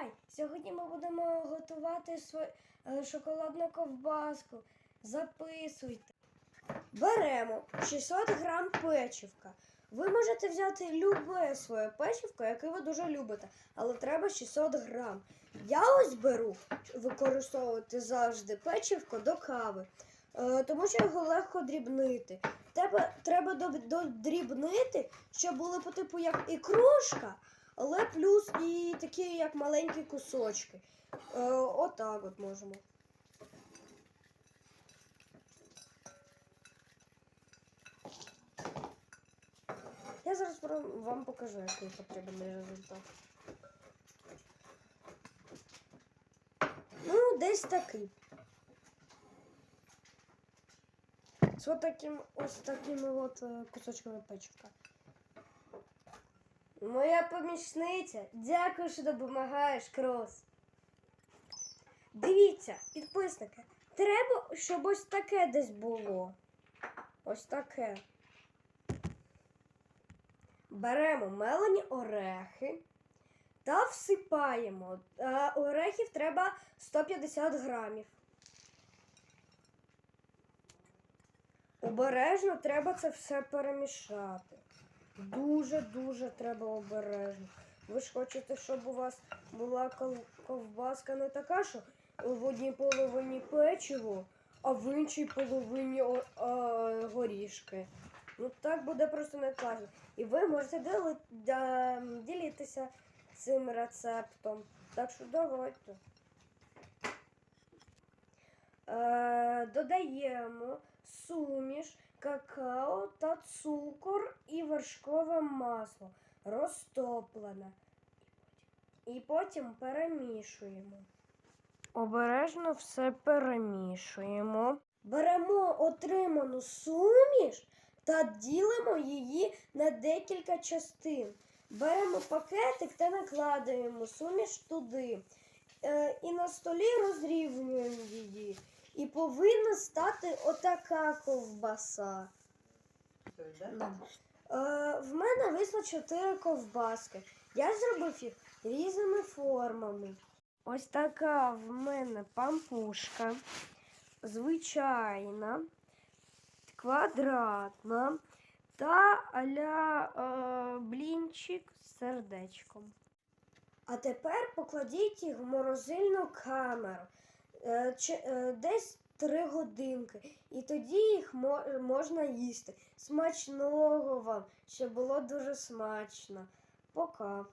Хай! Сьогодні ми будемо готувати е, шоколадну ковбаску. Записуйте. Беремо 600 грам печивка. Ви можете взяти любе своє печивко, яке ви дуже любите, але треба 600 грам. Я ось беру використовувати завжди печивко до кави, е, тому що його легко дрібнити. Треба, треба додрібнити, щоб були по типу як і кружка, але плюс і такі як маленькі кусочки. Е, отак от можемо. Я зараз вам покажу, який потрібен результат. Ну, десь такий. З от таким, ось такими от е, кусочками печивка. Моя помічниця, дякую, що допомагаєш, Крос. Дивіться, підписники, треба, щоб ось таке десь було. Ось таке. Беремо мелені орехи та всипаємо. А, орехів треба 150 грамів. Обережно треба це все перемішати. Дуже-дуже треба обережно. Ви ж хочете, щоб у вас була ковбаска не така, що в одній половині печиво, а в іншій половині горішки. Ну так буде просто не класно. І ви можете ділитися цим рецептом. Так що давайте. Е, додаємо суміш, какао та цукор і вершкове масло розтоплене. І потім перемішуємо. Обережно все перемішуємо. Беремо отриману суміш та ділимо її на декілька частин. Беремо пакетик та накладаємо суміш туди. Е, і на столі розрівнюємо її. І повинна стати отака ковбаса. Да. Е, в мене вийшло чотири ковбаски. Я зробив їх різними формами. Ось така в мене пампушка, звичайна, квадратна та аля е, блінчик з сердечком. А тепер покладіть їх в морозильну камеру десь три годинки, і тоді їх мо- можна їсти. Смачного вам, щоб було дуже смачно. Пока.